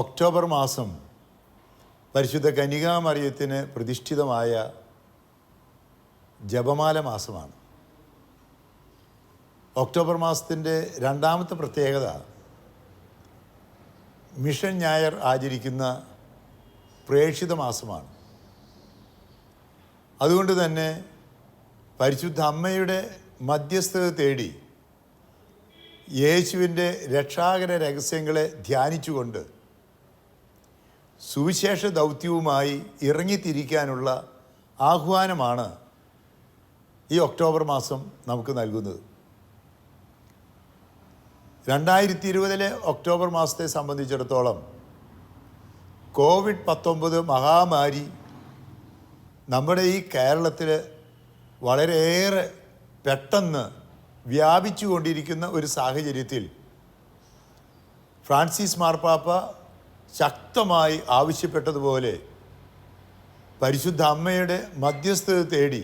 October മാസം പരിശുദ്ധ കനികാമറിയത്തിന് പ്രതിഷ്ഠിതമായ ജപമാല മാസമാണ്. ഒക്ടോബർ മാസത്തിന്റെ രണ്ടാമത്തെ പ്രത്യേകത മിഷൻ ഞായർ ആചരിക്കുന്ന പ്രേക്ഷിത മാസമാണ്. അതുകൊണ്ട് തന്നെ പരിശുദ്ധ അമ്മയുടെ മധ്യസ്ഥത തേടി യേശുവിന്റെ രക്ഷാകര രഹസ്യങ്ങളെ ധ്യാനിച്ചുകൊണ്ട് സുവിശേഷ ദൗത്യവുമായി ഇറങ്ങിത്തിരിക്കാനുള്ള ആഹ്വാനമാണ് ഈ ഒക്ടോബർ മാസം നമുക്ക് നൽകുന്നത്. രണ്ടായിരത്തി ഇരുപതിലെ ഒക്ടോബർ മാസത്തെ സംബന്ധിച്ചിടത്തോളം കോവിഡ് പത്തൊമ്പത് മഹാമാരി നമ്മുടെ ഈ കേരളത്തിൽ വളരെയേറെ പെട്ടെന്ന് വ്യാപിച്ചു കൊണ്ടിരിക്കുന്ന ഒരു സാഹചര്യത്തിൽ ഫ്രാൻസിസ് മാർപ്പാപ്പ ശക്തമായി ആവശ്യപ്പെട്ടതുപോലെ പരിശുദ്ധ അമ്മയുടെ മധ്യസ്ഥത തേടി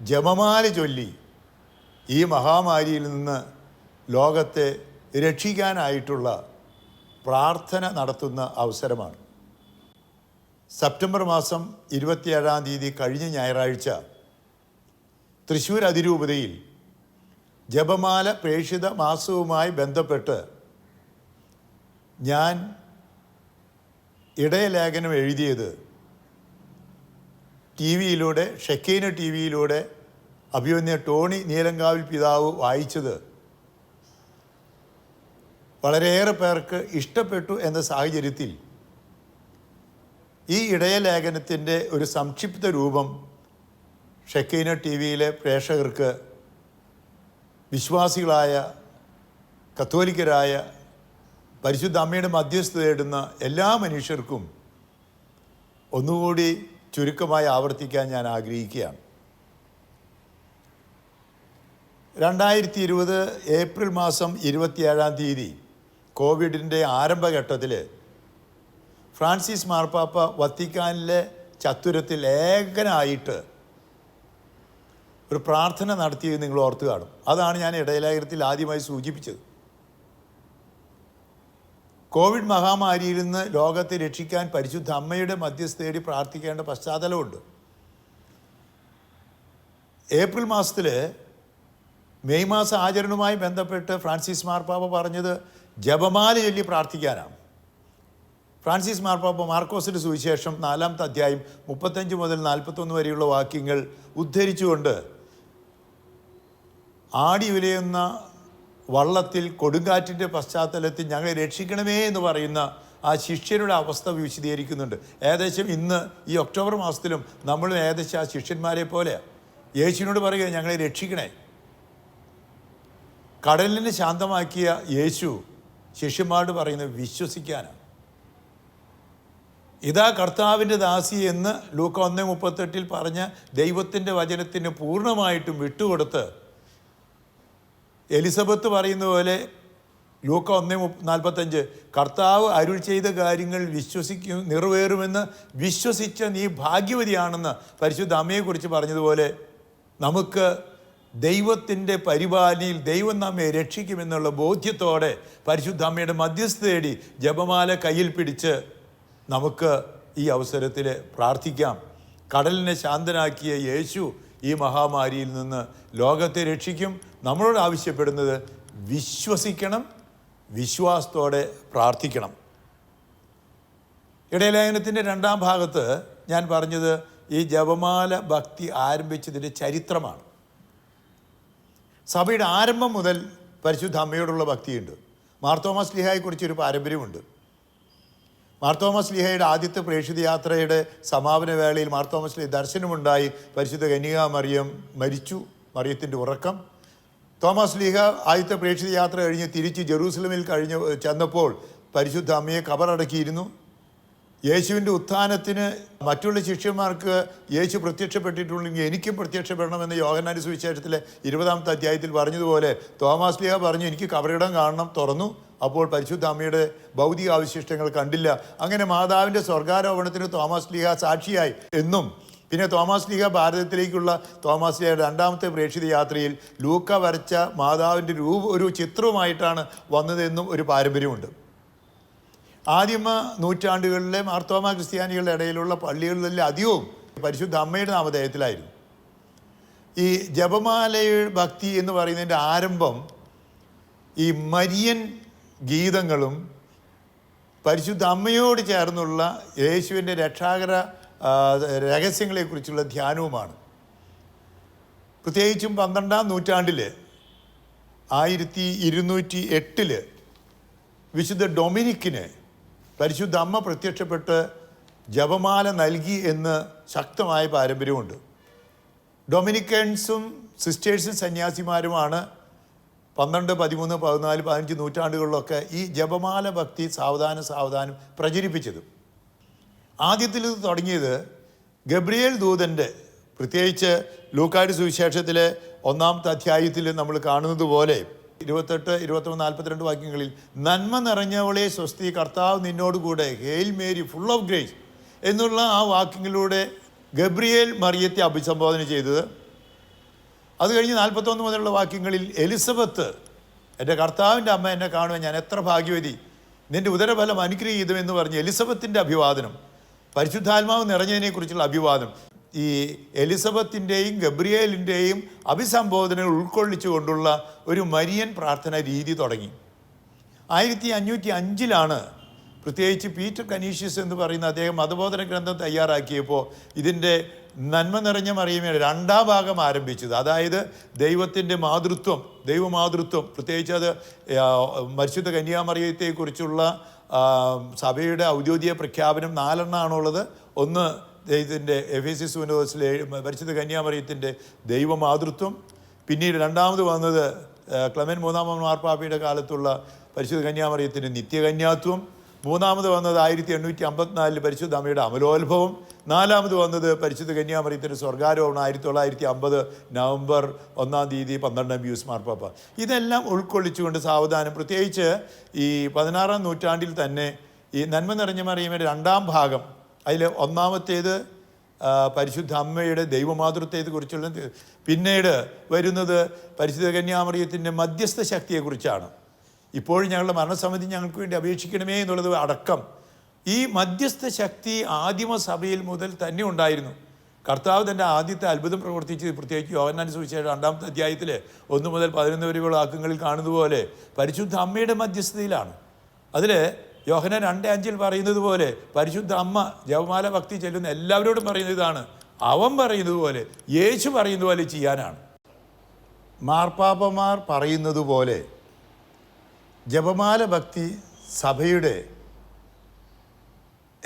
ജപമാല ചൊല്ലി ഈ മഹാമാരിയിൽ നിന്ന് ലോകത്തെ രക്ഷിക്കാനായിട്ടുള്ള പ്രാർത്ഥന നടത്തുന്ന അവസരമാണ്. സെപ്റ്റംബർ മാസം ഇരുപത്തിയേഴാം തീയതി കഴിഞ്ഞ ഞായറാഴ്ച തൃശ്ശൂർ അതിരൂപതയിൽ ജപമാല പ്രേക്ഷിത മാസവുമായി ബന്ധപ്പെട്ട് ഞാൻ ഇടയലേഖനം എഴുതിയത് ടി വിയിലൂടെ ഷെക്കീന ടി വിയിലൂടെ അഭിമന്യ ടോണി നീലങ്കാവിൽ പിതാവ് വായിച്ചത് വളരെയേറെ പേർക്ക് ഇഷ്ടപ്പെട്ടു എന്ന സാഹചര്യത്തിൽ ഈ ഇടയലേഖനത്തിന്റെ ഒരു സംക്ഷിപ്ത രൂപം ഷെക്കീന ടി വിയിലെ പ്രേക്ഷകർക്ക് വിശ്വാസികളായ കത്തോലിക്കരായ പരിശുദ്ധ അമ്മയുടെ മധ്യസ്ഥ തേടുന്ന എല്ലാ മനുഷ്യർക്കും ഒന്നുകൂടി ചുരുക്കമായി ആവർത്തിക്കാൻ ഞാൻ ആഗ്രഹിക്കുകയാണ്. രണ്ടായിരത്തി ഇരുപത് ഏപ്രിൽ മാസം ഇരുപത്തിയേഴാം തീയതി കോവിഡിന്റെ ആരംഭഘട്ടത്തിൽ ഫ്രാൻസിസ് മാർപ്പാപ്പ വത്തിക്കാനിലെ ചത്തുരത്തിൽ ഏകനായിട്ട് ഒരു പ്രാർത്ഥന നടത്തിയത് നിങ്ങൾ ഓർത്തു കാണും. അതാണ് ഞാൻ ഇടയലേഖനത്തിൽ ആദ്യമായി സൂചിപ്പിച്ചത്. കോവിഡ് മഹാമാരിയിൽ നിന്ന് ലോകത്തെ രക്ഷിക്കാൻ പരിശുദ്ധ അമ്മയുടെ മധ്യസ്ഥ തേടി പ്രാർത്ഥിക്കേണ്ട പശ്ചാത്തലമുണ്ട്. ഏപ്രിൽ മാസത്തിൽ മെയ് മാസ ആചരണവുമായി ബന്ധപ്പെട്ട് ഫ്രാൻസിസ് മാർപ്പാപ്പ പറഞ്ഞത് ജപമാല ചൊല്ലി പ്രാർത്ഥിക്കാനാണ്. ഫ്രാൻസിസ് മാർപ്പാപ്പ മാർക്കോസിന്റെ സുവിശേഷം നാലാമത്തെ അധ്യായം മുപ്പത്തഞ്ച് മുതൽ നാൽപ്പത്തൊന്ന് വരെയുള്ള വാക്യങ്ങൾ ഉദ്ധരിച്ചുകൊണ്ട് ആടി ഉലയുന്ന വള്ളത്തിൽ കൊടുങ്കാറ്റിന്റെ പശ്ചാത്തലത്തിൽ ഞങ്ങളെ രക്ഷിക്കണമേ എന്ന് പറയുന്ന ആ ശിഷ്യരുടെ അവസ്ഥ വിശദീകരിക്കുന്നുണ്ട്. ഏകദേശം ഇന്ന് ഈ ഒക്ടോബർ മാസത്തിലും നമ്മൾ ഏകദേശം ആ ശിഷ്യന്മാരെ പോലെ യേശുവിനോട് പറയുക ഞങ്ങളെ രക്ഷിക്കണേ. കടലിനെ ശാന്തമാക്കിയ യേശു ശിഷ്യന്മാരോട് പറയുന്നത് വിശ്വസിക്കാനാണ്. ഇതാ കർത്താവിന്റെ ദാസി എന്ന് ലൂക്ക ഒന്ന് മുപ്പത്തെട്ടിൽ പറഞ്ഞ ദൈവത്തിന്റെ വചനത്തിന് പൂർണമായിട്ടും വിട്ടുകൊടുത്ത് എലിസബത്ത് പറയുന്ന പോലെ ലൂക്ക ഒന്ന് നാൽപ്പത്തഞ്ച് കർത്താവ് അരുൾ ചെയ്ത കാര്യങ്ങൾ വിശ്വസിക്കും നിറവേറുമെന്ന് വിശ്വസിച്ച നീ ഭാഗ്യവതിയാണെന്ന് പരിശുദ്ധ അമ്മയെക്കുറിച്ച് പറഞ്ഞതുപോലെ നമുക്ക് ദൈവത്തിന്റെ പരിപാലിയിൽ ദൈവം നമ്മെ രക്ഷിക്കുമെന്നുള്ള ബോധ്യത്തോടെ പരിശുദ്ധ അമ്മയുടെ മധ്യസ്ഥ തേടി ജപമാല കയ്യിൽ പിടിച്ച് നമുക്ക് ഈ അവസരത്തിൽ പ്രാർത്ഥിക്കാം. കടലിനെ ശാന്തനാക്കിയ യേശു ഈ മഹാമാരിയിൽ നിന്ന് ലോകത്തെ രക്ഷിക്കും. നമ്മളോട് ആവശ്യപ്പെടുന്നത് വിശ്വസിക്കണം വിശ്വാസത്തോടെ പ്രാർത്ഥിക്കണം. ഇടയലേഖനത്തിന്റെ രണ്ടാം ഭാഗത്ത് ഞാൻ പറഞ്ഞത് ഈ ജപമാല ഭക്തി ആരംഭിച്ചതിന്റെ ചരിത്രമാണ്. സഭയുടെ ആരംഭം മുതൽ പരിശുദ്ധ അമ്മയോടുള്ള ഭക്തിയുണ്ട്. മാർത്തോമാസ് ലിഹായെക്കുറിച്ചൊരു പാരമ്പര്യമുണ്ട്. മാർത്തോമസ് ലിഹയുടെ ആദ്യത്തെ പ്രേക്ഷിത യാത്രയുടെ സമാപന വേളയിൽ മാർത്തോമസ് ലിഹ ദർശനമുണ്ടായി. പരിശുദ്ധ കന്യക മറിയം മരിച്ചു. മറിയത്തിന്റെ ഉറക്കം. തോമസ് ലീഹ ആദ്യത്തെ പ്രേക്ഷിത യാത്ര കഴിഞ്ഞ് തിരിച്ച് ജെറൂസലമിൽ കഴിഞ്ഞ് ചെന്നപ്പോൾ പരിശുദ്ധ അമ്മയെ കബറടക്കിയിരുന്നു. യേശുവിന്റെ ഉത്ഥാനത്തിന് മറ്റുള്ള ശിഷ്യന്മാർക്ക് യേശു പ്രത്യക്ഷപ്പെട്ടിട്ടുണ്ടെങ്കിൽ എനിക്കും പ്രത്യക്ഷപ്പെടണമെന്ന് യോഗനാരി സുവിശേഷത്തിലെ ഇരുപതാമത്തെ അധ്യായത്തിൽ പറഞ്ഞതുപോലെ തോമസ് ലീഹ പറഞ്ഞു എനിക്ക് കബറിടം കാണണം തുറന്നു. അപ്പോൾ പരിശുദ്ധ അമ്മയുടെ ഭൗതിക അവശിഷ്ടങ്ങൾ കണ്ടില്ല. അങ്ങനെ മാതാവിന്റെ സ്വർഗാരോപണത്തിന് തോമസ് ലീഹ സാക്ഷിയായി. എന്നും പിന്നെ തോമസ് ലീഗ ഭാരതത്തിലേക്കുള്ള തോമസ് ലീഗ രണ്ടാമത്തെ പ്രേക്ഷിത യാത്രയിൽ ലൂക്ക വരച്ച മാതാവിന്റെ രൂപ ഒരു ചിത്രവുമായിട്ടാണ് വന്നതെന്നും ഒരു പാരമ്പര്യമുണ്ട്. ആദിമ നൂറ്റാണ്ടുകളിലെ മാർത്തോമ ക്രിസ്ത്യാനികളുടെ ഇടയിലുള്ള പള്ളികളിലെ അധികവും പരിശുദ്ധ അമ്മയുടെ നാമധേയത്തിലായിരുന്നു. ഈ ജപമാലയ ഭക്തി എന്ന് പറയുന്നതിന്റെ ആരംഭം ഈ മരിയൻ ഗീതങ്ങളും പരിശുദ്ധ അമ്മയോട് ചേർന്നുള്ള യേശുവിന്റെ രക്ഷാകര രഹസ്യങ്ങളെക്കുറിച്ചുള്ള ധ്യാനവുമാണ്. പ്രത്യേകിച്ചും പന്ത്രണ്ടാം നൂറ്റാണ്ടിൽ ആയിരത്തി ഇരുന്നൂറ്റി എട്ടിൽ വിശുദ്ധ ഡൊമിനിക്കിന് പരിശുദ്ധ അമ്മ പ്രത്യക്ഷപ്പെട്ട് ജപമാല നൽകി എന്ന് ശക്തമായ പാരമ്പര്യമുണ്ട്. ഡൊമിനിക്കൻസും സിസ്റ്റേഴ്സും സന്യാസിമാരുമാണ് പന്ത്രണ്ട് പതിമൂന്ന് പതിനാല് പതിനഞ്ച് നൂറ്റാണ്ടുകളിലൊക്കെ ഈ ജപമാല ഭക്തി സാവധാനം സാവധാനം പ്രചരിപ്പിച്ചത്. ആദ്യത്തിൽ ഇത് തുടങ്ങിയത് ഗബ്രിയേൽ ദൂതന്റെ പ്രത്യേകിച്ച് ലൂക്കാട് സുവിശേഷത്തിലെ ഒന്നാമത്തെ അധ്യായത്തിൽ നമ്മൾ കാണുന്നത് പോലെ ഇരുപത്തെട്ട് ഇരുപത്തൊന്ന് നാൽപ്പത്തിരണ്ട് വാക്യങ്ങളിൽ നന്മ നിറഞ്ഞവളെ സ്വസ്തി കർത്താവ് നിന്നോടുകൂടെ hail Mary full of grace എന്നുള്ള ആ വാക്യങ്ങളിലൂടെ ഗബ്രിയേൽ മറിയത്തെ അഭിസംബോധന ചെയ്തത്. അത് കഴിഞ്ഞ് നാൽപ്പത്തൊന്ന് മുതലുള്ള വാക്യങ്ങളിൽ എലിസബത്ത് എന്റെ കർത്താവിന്റെ അമ്മ എന്നെ കാണുവാൻ ഞാൻ എത്ര ഭാഗ്യവതി. നിന്റെ ഉദരഫലം അനുഗ്രഹീതമെന്ന് പറഞ്ഞ് എലിസബത്തിന്റെ അഭിവാദനം. പരിശുദ്ധാത്മാവ് നിറഞ്ഞതിനെക്കുറിച്ചുള്ള അഭിവാദം. ഈ എലിസബത്തിന്റെയും ഗബ്രിയേലിന്റെയും അഭിസംബോധനകൾ ഉൾക്കൊള്ളിച്ചുകൊണ്ടുള്ള ഒരു മരിയൻ പ്രാർത്ഥന രീതി തുടങ്ങി. ആയിരത്തി അഞ്ഞൂറ്റി അഞ്ചിലാണ് പ്രത്യേകിച്ച് പീറ്റർ കനീഷ്യസ് എന്ന് പറയുന്ന അദ്ദേഹം മതബോധന ഗ്രന്ഥം തയ്യാറാക്കിയപ്പോൾ ഇതിന്റെ നന്മ നിറഞ്ഞ മറിയമയുടെ രണ്ടാം ഭാഗം ആരംഭിച്ചത്. അതായത് ദൈവത്തിന്റെ മാതൃത്വം ദൈവമാതൃത്വം പ്രത്യേകിച്ച് അത് മരിശുദ്ധ കന്യാമറിയത്തെക്കുറിച്ചുള്ള സഭയുടെ ഔദ്യോഗിക പ്രഖ്യാപനം നാലെണ്ണമാണുള്ളത് ഒന്ന് ദൈവത്തിന്റെ എഫ് എസ് സൂനോസിലെ പരിശുദ്ധ കന്യാമറിയത്തിന്റെ ദൈവമാതൃത്വം. പിന്നീട് രണ്ടാമത് വന്നത് ക്ലെമൻ മൂന്നാമൻ മാർപ്പാപ്പയുടെ കാലത്തുള്ള പരിശുദ്ധ കന്യാമറിയത്തിന്റെ നിത്യകന്യാത്വം. മൂന്നാമത് വന്നത് ആയിരത്തി എണ്ണൂറ്റി അമ്പത്തിനാലിൽ പരിശുദ്ധ അമ്മയുടെ അമലോത്ഭവം. നാലാമത് വന്നത് പരിശുദ്ധ കന്യാമറിയത്തിന്റെ സ്വർഗാരോഹണം ആയിരത്തി തൊള്ളായിരത്തി അമ്പത് നവംബർ ഒന്നാം തീയതി പന്ത്രണ്ടാം ബ്യൂസ് മാർപ്പാപ്പ ഇതെല്ലാം ഉൾക്കൊള്ളിച്ചുകൊണ്ട് സാവധാനം. പ്രത്യേകിച്ച് ഈ പതിനാറാം നൂറ്റാണ്ടിൽ തന്നെ ഈ നന്മ നിറഞ്ഞ മറിയമയുടെ രണ്ടാം ഭാഗം അതിൽ ഒന്നാമത്തേത് പരിശുദ്ധ അമ്മയുടെ ദൈവമാതൃത്വത്തെ കുറിച്ചുള്ള പിന്നീട് വരുന്നത് പരിശുദ്ധ കന്യാമറിയത്തിന്റെ മധ്യസ്ഥ ശക്തിയെക്കുറിച്ചാണ്. ഇപ്പോഴും ഞങ്ങളുടെ മരണസമിതി ഞങ്ങൾക്ക് വേണ്ടി അപേക്ഷിക്കണമേ എന്നുള്ളത് അടക്കം ഈ മധ്യസ്ഥ ശക്തി ആദിമ സഭയിൽ മുതൽ തന്നെ ഉണ്ടായിരുന്നു. കർത്താവ് തന്റെ ആദ്യത്തെ അത്ഭുതം പ്രവർത്തിച്ച് പ്രത്യേകിച്ച് യോഹന്നാൻ സുവിശേഷം രണ്ടാമത്തെ അധ്യായത്തിൽ ഒന്ന് മുതൽ പതിനൊന്ന് വരെയുള്ള ആക്കങ്ങളിൽ കാണുന്നത് പോലെ പരിശുദ്ധ അമ്മയുടെ മധ്യസ്ഥതയിലാണ്. അതിൽ യോഹന രണ്ട് അഞ്ചിൽ പറയുന്നത് പോലെ പരിശുദ്ധ അമ്മ ജവമാല ഭക്തി ചെല്ലുന്ന എല്ലാവരോടും പറയുന്നത് ഇതാണ്. അവൻ പറയുന്നത് പോലെ യേശു പറയുന്നത് പോലെ ചെയ്യാനാണ്. മാർപ്പാപ്പമാർ പറയുന്നത് പോലെ ജപമാല ഭക്തി സഭയുടെ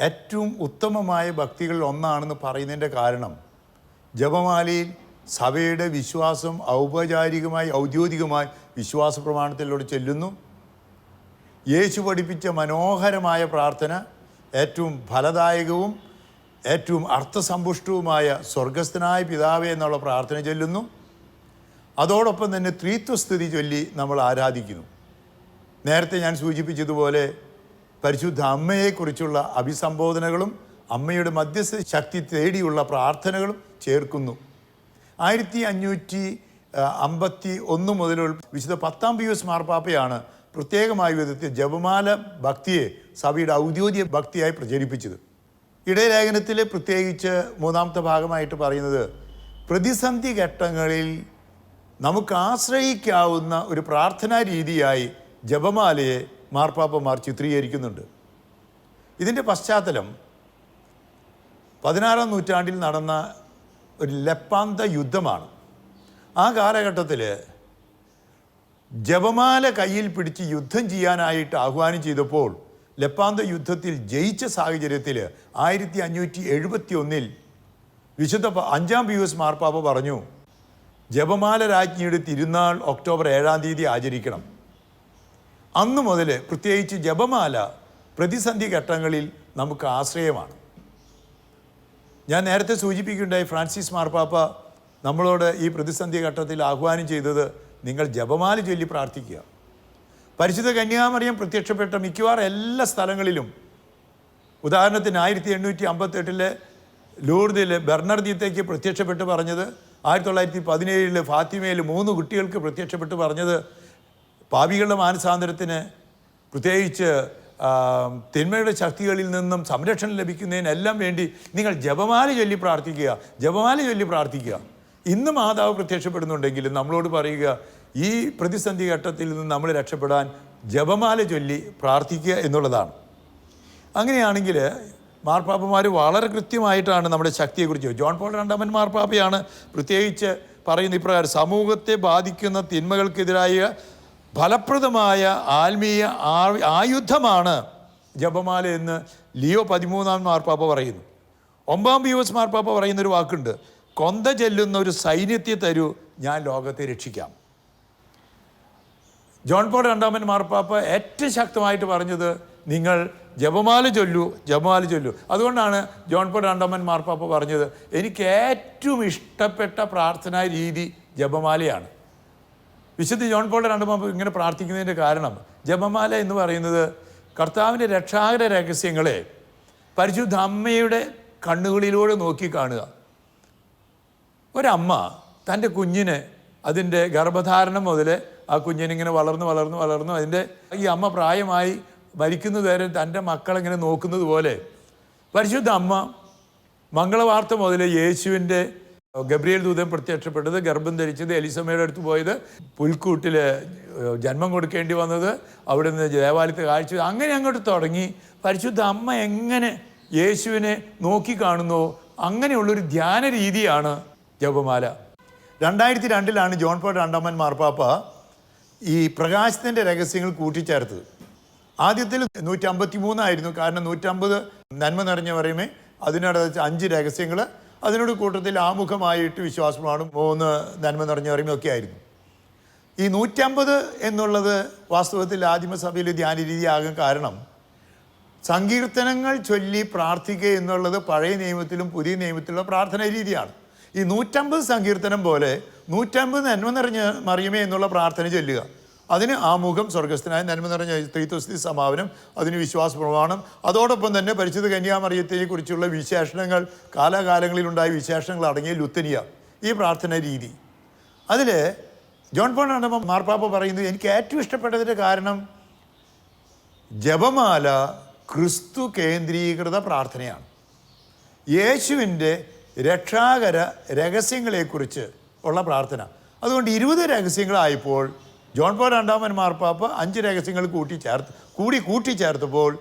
ഏറ്റവും ഉത്തമമായ ഭക്തികളിൽ ഒന്നാണെന്ന് പറയുന്നതിന്റെ കാരണം ജപമാലയിൽ സഭയുടെ വിശ്വാസം ഔപചാരികമായി ഔദ്യോഗികമായി വിശ്വാസ പ്രമാണത്തിലൂടെ ചെല്ലുന്നു. യേശു പഠിപ്പിച്ച മനോഹരമായ പ്രാർത്ഥന ഏറ്റവും ഫലദായകവും ഏറ്റവും അർത്ഥസമ്പുഷ്ടവുമായ സ്വർഗസ്ഥനായ പിതാവേ എന്നുള്ള പ്രാർത്ഥന ചൊല്ലുന്നു. അതോടൊപ്പം തന്നെ ത്രീത്വസ്ഥിതി ചൊല്ലി നമ്മൾ ആരാധിക്കുന്നു. നേരത്തെ ഞാൻ സൂചിപ്പിച്ചതുപോലെ പരിശുദ്ധ അമ്മയെക്കുറിച്ചുള്ള അഭിസംബോധനകളും അമ്മയുടെ മധ്യസ്ഥ ശക്തി തേടിയുള്ള പ്രാർത്ഥനകളും ചേർക്കുന്നു. ആയിരത്തി അഞ്ഞൂറ്റി അമ്പത്തി ഒന്ന് മുതലുള്ള വിശുദ്ധ പത്താം പിയൂസ് മാർപ്പാപ്പയാണ് പ്രത്യേകമായ വിധത്തിൽ ജപമാല ഭക്തിയെ സഭയുടെ ഔദ്യോഗിക ഭക്തിയായി പ്രചരിപ്പിച്ചത്. ഇടയലേഖനത്തിൽ പ്രത്യേകിച്ച് മൂന്നാമത്തെ ഭാഗമായിട്ട് പറയുന്നത് പ്രതിസന്ധി ഘട്ടങ്ങളിൽ നമുക്ക് ആശ്രയിക്കാവുന്ന ഒരു പ്രാർത്ഥനാ രീതിയായി ജപമാലയെ മാർപ്പാപ്പമാർ ചിത്രീകരിക്കുന്നുണ്ട്. ഇതിന്റെ പശ്ചാത്തലം പതിനാറാം നൂറ്റാണ്ടിൽ നടന്ന ഒരു ലപ്പാന്ത യുദ്ധമാണ്. ആ കാലഘട്ടത്തിൽ ജപമാല കയ്യിൽ പിടിച്ച് യുദ്ധം ചെയ്യാനായിട്ട് ആഹ്വാനം ചെയ്തപ്പോൾ ലപ്പാന്ത യുദ്ധത്തിൽ ജയിച്ച സാഹചര്യത്തിൽ ആയിരത്തി അഞ്ഞൂറ്റി എഴുപത്തി ഒന്നിൽ വിശുദ്ധ അഞ്ചാം പിയൂസ് മാർപ്പാപ്പ പറഞ്ഞു ജപമാല രാജ്ഞിയുടെ തിരുനാൾ ഒക്ടോബർ ഏഴാം തീയതി ആചരിക്കണം. അന്ന് മുതൽ പ്രത്യേകിച്ച് ജപമാല പ്രതിസന്ധി ഘട്ടങ്ങളിൽ നമുക്ക് ആശ്രയമാണ്. ഞാൻ നേരത്തെ സൂചിപ്പിക്കുകയുണ്ടായി ഫ്രാൻസിസ് മാർപ്പാപ്പ നമ്മളോട് ഈ പ്രതിസന്ധി ഘട്ടത്തിൽ ആഹ്വാനം ചെയ്തത് നിങ്ങൾ ജപമാല ചൊല്ലി പ്രാർത്ഥിക്കുക. പരിശുദ്ധ കന്യാമറിയം പ്രത്യക്ഷപ്പെട്ട മിക്കവാറും എല്ലാ സ്ഥലങ്ങളിലും ഉദാഹരണത്തിന് ആയിരത്തി എണ്ണൂറ്റി അമ്പത്തെട്ടിലെ ലൂർദിൽ ബെർണർദീത്തേക്ക് പ്രത്യക്ഷപ്പെട്ട് പറഞ്ഞത് ആയിരത്തി തൊള്ളായിരത്തി പതിനേഴിൽ ഫാത്തിമയിൽ മൂന്ന് കുട്ടികൾക്ക് പ്രത്യക്ഷപ്പെട്ട് പറഞ്ഞത് പാപികളുടെ മാനസാന്തരത്തിന് പ്രത്യേകിച്ച് തിന്മയുടെ ശക്തികളിൽ നിന്നും സംരക്ഷണം ലഭിക്കുന്നതിനെല്ലാം വേണ്ടി നിങ്ങൾ ജപമാല ചൊല്ലി പ്രാർത്ഥിക്കുക ജപമാല ചൊല്ലി പ്രാർത്ഥിക്കുക. ഇന്ന് മാതാവ് പ്രത്യക്ഷപ്പെടുന്നുണ്ടെങ്കിലും നമ്മളോട് പറയുക ഈ പ്രതിസന്ധി ഘട്ടത്തിൽ നിന്ന് നമ്മൾ രക്ഷപ്പെടാൻ ജപമാല ചൊല്ലി പ്രാർത്ഥിക്കുക എന്നുള്ളതാണ്. അങ്ങനെയാണെങ്കിൽ മാർപ്പാപ്പമാർ വളരെ കൃത്യമായിട്ടാണ് നമ്മുടെ ശക്തിയെക്കുറിച്ച് ജോൺ പോൾ രണ്ടാമൻ മാർപ്പാപ്പയാണ് പ്രത്യേകിച്ച് പറയുന്ന ഇപ്രകാരം സമൂഹത്തെ ബാധിക്കുന്ന തിന്മകൾക്കെതിരായ ഫലപ്രദമായ ആത്മീയ ആയുധമാണ് ജപമാല എന്ന് ലിയോ പതിമൂന്നാം മാർപ്പാപ്പ പറയുന്നു. ഒമ്പാം പിയൂസ് മാർപ്പാപ്പ പറയുന്നൊരു വാക്കുണ്ട്. കൊന്ത ചെല്ലുന്ന ഒരു സൈന്യത്തെ തരൂ ഞാൻ ലോകത്തെ രക്ഷിക്കാം. ജോൺ പോൾ രണ്ടാമൻ മാർപ്പാപ്പ ഏറ്റവും ശക്തമായിട്ട് പറഞ്ഞത് നിങ്ങൾ ജപമാല ചൊല്ലു ജപമാല ചൊല്ലു. അതുകൊണ്ടാണ് ജോൺ പോൾ രണ്ടാമൻ മാർപ്പാപ്പ പറഞ്ഞത് എനിക്ക് ഏറ്റവും ഇഷ്ടപ്പെട്ട പ്രാർത്ഥനാ രീതി ജപമാലയാണ്. വിശുദ്ധ ജോൺ പോൾ രണ്ടാമൻ ഇങ്ങനെ പ്രാർത്ഥിക്കുന്നതിന്റെ കാരണം ജപമാല എന്ന് പറയുന്നത് കർത്താവിന്റെ രക്ഷാകര രഹസ്യങ്ങളെ പരിശുദ്ധ അമ്മയുടെ കണ്ണുകളിലൂടെ നോക്കി കാണുക. ഒരമ്മ തന്റെ കുഞ്ഞിന് അതിന്റെ ഗർഭധാരണം മുതൽ ആ കുഞ്ഞിനിങ്ങനെ വളർന്ന് വളർന്നു വളർന്നു അതിന്റെ ഈ അമ്മ പ്രായമായി മരിക്കുന്നത് വരെ തന്റെ മക്കളിങ്ങനെ നോക്കുന്നത് പോലെ പരിശുദ്ധ അമ്മ മംഗളവാർത്ത മുതൽ യേശുവിന്റെ ഗബ്രിയേൽ ദൂതൻ പ്രത്യക്ഷപ്പെട്ടത് ഗർഭം ധരിച്ചത് എലിസമ്മയുടെ അടുത്ത് പോയത് പുൽക്കൂട്ടിൽ ജന്മം കൊടുക്കേണ്ടി വന്നത് അവിടെ നിന്ന് ദേവാലയത്തെ കാഴ്ച അങ്ങനെ അങ്ങോട്ട് തുടങ്ങി. പരിശുദ്ധ അമ്മ എങ്ങനെ യേശുവിനെ നോക്കിക്കാണുന്നോ അങ്ങനെയുള്ളൊരു ധ്യാന രീതിയാണ് ജപമാല. രണ്ടായിരത്തി രണ്ടിലാണ് ജോൺ പോൾ രണ്ടാമൻ മാർപ്പാപ്പ ഈ പ്രകാശത്തിന്റെ രഹസ്യങ്ങൾ കൂട്ടിച്ചേർത്തത്. ആദ്യത്തിൽ നൂറ്റമ്പത്തി മൂന്നായിരുന്നു കാരണം നൂറ്റമ്പത് നന്മ നിറഞ്ഞ പറയുമേ അതിനടച്ച് അഞ്ച് രഹസ്യങ്ങൾ അതിനോട് കൂട്ടത്തിൽ ആമുഖമായിട്ട് വിശ്വാസമാണ്. മൂന്ന് നന്മ നിറഞ്ഞ പറയുമേ ഒക്കെ ആയിരുന്നു. ഈ നൂറ്റമ്പത് എന്നുള്ളത് വാസ്തവത്തിൽ ആദിമസഭയിൽ ധ്യാന രീതിയാകാൻ കാരണം സങ്കീർത്തനങ്ങൾ ചൊല്ലി പ്രാർത്ഥിക്കുക എന്നുള്ളത് പഴയ നിയമത്തിലും പുതിയ നിയമത്തിലുള്ള പ്രാർത്ഥന രീതിയാണ്. ഈ നൂറ്റമ്പത് സങ്കീർത്തനം പോലെ നൂറ്റമ്പത് നന്മ നിറഞ്ഞ മറിയമേ എന്നുള്ള പ്രാർത്ഥന ചൊല്ലുക. അതിന് ആമുഖം സ്വർഗസ്ഥനായ നന്മ നിറഞ്ഞ ത്രിത്വസ്തി സമാപനം അതിന് വിശ്വാസ പ്രമാണം അതോടൊപ്പം തന്നെ പരിശുദ്ധ കന്യാമറിയത്തിനെ കുറിച്ചുള്ള വിശേഷണങ്ങൾ കാലാകാലങ്ങളിലുണ്ടായ വിശേഷങ്ങൾ അടങ്ങിയ ലുത്തനിയ ഈ പ്രാർത്ഥന രീതി. അതിൽ ജോൺ പോൺ രണ്ടാമൻ മാർപ്പാപ്പ പറയുന്നത് എനിക്ക് ഏറ്റവും ഇഷ്ടപ്പെട്ടതിന്റെ കാരണം ജപമാല ക്രിസ്തു കേന്ദ്രീകൃത പ്രാർത്ഥനയാണ്. യേശുവിന്റെ രക്ഷാകര രഹസ്യങ്ങളെക്കുറിച്ച് ഉള്ള പ്രാർത്ഥന. അതുകൊണ്ട് ഇരുപത് രഹസ്യങ്ങളായപ്പോൾ ജോൺ പോൾ രണ്ടാമൻ മാർപ്പാപ്പ അഞ്ച് രഹസ്യങ്ങൾ കൂട്ടിച്ചേർത്ത് കൂടി കൂട്ടിച്ചേർത്തപ്പോൾ